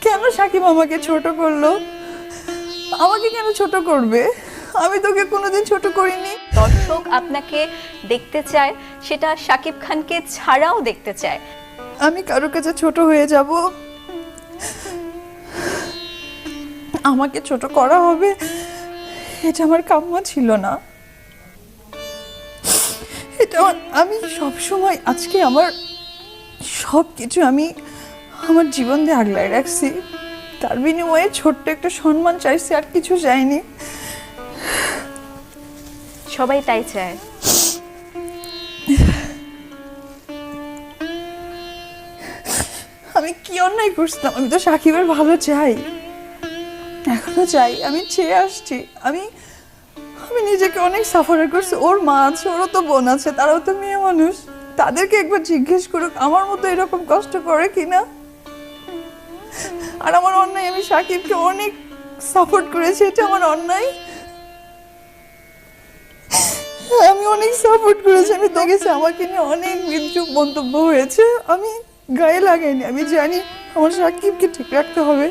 কেন সাকিব আমাকে ছোট করল? আমাকে কেন ছোট করবে? আমি তোকে কোনোদিন ছোট করিনি। দর্শক আপনাকে দেখতে চায় সেটা সাকিব খানকে ছাড়াও দেখতে চায়। আমি কারও কাছে ছোট হয়ে যাব? আমাকে ছোট করা হবে? এটা আমার কাম্য ছিল না। এটা আমার- আমি সব সময় আজকে আমার সব কিছু আমি আমার জীবন দিয়ে আগলায় রাখছি। তার বিনিময়ে ছোট্ট একটা সম্মান চাইছি আর কিছু চাইনি। সবাই তাই চায়। আমি কি অন্যায় করছিলাম? আমি তো সাকিবের ভালো চাই। এখনও চাই আমি চেয়ে আসছি। আমি আমি নিজেকে অনেক সাফার করছি। ওর মা আছে ওরও তো বোন আছে তারাও তো মেয়ে মানুষ। তাদেরকে একবার জিজ্ঞেস করুক আমার মতো এরকম কষ্ট করে কিনা? আর আমার অন্যায়, আমি সাকিবকে অনেক সাপোর্ট করেছি, এটা আমার অন্যায়। আমি অনেক সাপোর্ট করেছি, আমি দেখেছি আমাকে নিয়ে অনেক বিদ্রুপ মন্তব্য হয়েছে। আমি গায়ে লাগাইনি, আমি জানি আমার সাকিবকে ঠিক রাখতে হবে।